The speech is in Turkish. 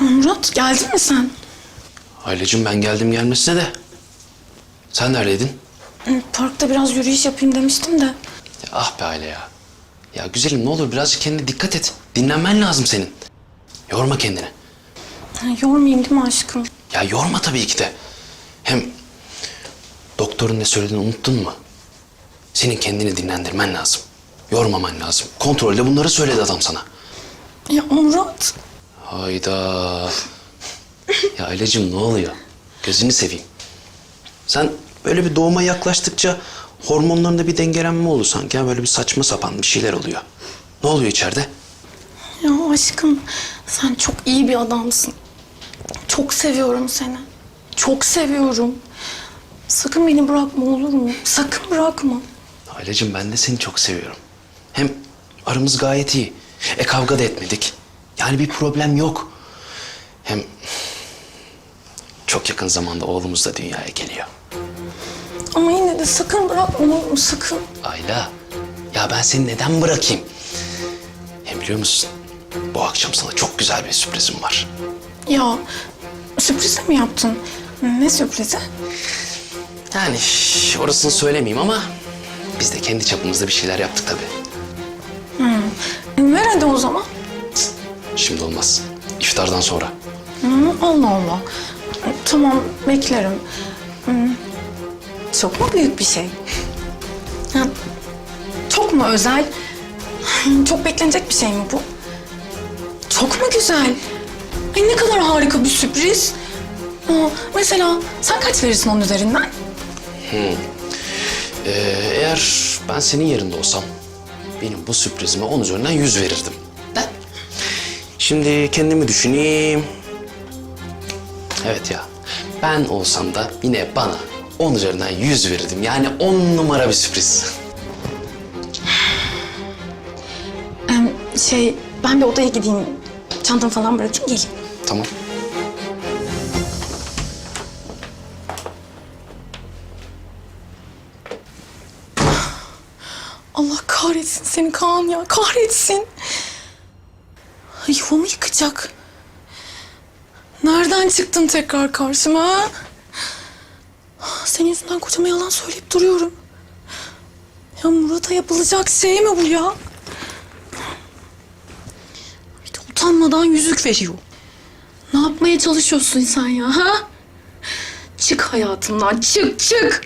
Murat geldin mi sen? Ailecim ben geldim gelmesine de. Sen neredeydin? Parkta biraz yürüyüş yapayım demiştim de. Ya ah be aile ya. Ya güzelim ne olur birazcık kendine dikkat et. Dinlenmen lazım senin. Yorma kendini. Ha, yormayayım değil mi aşkım? Ya yorma tabii ki de. Hem doktorun ne söylediğini unuttun mu? Senin kendini dinlendirmen lazım. Yormaman lazım. Kontrolde bunları söyledi adam sana. Ya Murat. Hayda. Ya Ailecim ne oluyor? Gözünü seveyim. Sen böyle bir doğuma yaklaştıkça hormonlarında bir dengelenme oldu sanki. Ya böyle bir saçma sapan bir şeyler oluyor. Ne oluyor içeride? Ya aşkım sen çok iyi bir adamsın. Çok seviyorum seni. Çok seviyorum. Sakın beni bırakma olur mu? Sakın bırakma. Ailecim ben de seni çok seviyorum. Hem aramız gayet iyi. E kavga da etmedik. Yani bir problem yok. Hem çok yakın zamanda oğlumuz da dünyaya geliyor. Ama yine de sakın bırakma olur mu? Sakın. Ayla, ya ben seni neden bırakayım? Hem biliyor musun? Bu akşam sana çok güzel bir sürprizim var. Ya sürpriz de mi yaptın? Ne sürprizi? Yani orasını söylemeyeyim ama biz de kendi çapımızda bir şeyler yaptık tabii. E, ver hadi o zaman. Şimdi olmaz. İftardan sonra. Hı, Allah Allah. E, Tamam beklerim. Hı. Çok mu büyük bir şey? Ha, çok mu özel? Çok beklenecek bir şey mi bu? Çok mu güzel? Ay ne kadar harika bir sürpriz. Aa, mesela sen kaç verirsin onun üzerinden? Ee, eğer ben senin yerinde olsam benim bu sürprizime 10 üzerinden 100 verirdim. Şimdi kendimi düşüneyim. Evet ya. Ben olsam da yine bana 10 üzerinden 100 verirdim. Yani 10 numara bir sürpriz. Em, şey ben bir odaya gideyim. Çantamı falan bırakayım geleyim. Tamam. Allah kahretsin seni Kaan ya kahretsin. Ay, Yuvamı yıkacak. Nereden çıktın tekrar karşıma? Senin yüzünden kocama yalan söyleyip duruyorum. Ya Murat'a yapılacak şey mi bu ya? Bir utanmadan yüzük veriyor. Ne yapmaya çalışıyorsun sen ya ha? Çık hayatımdan çık çık.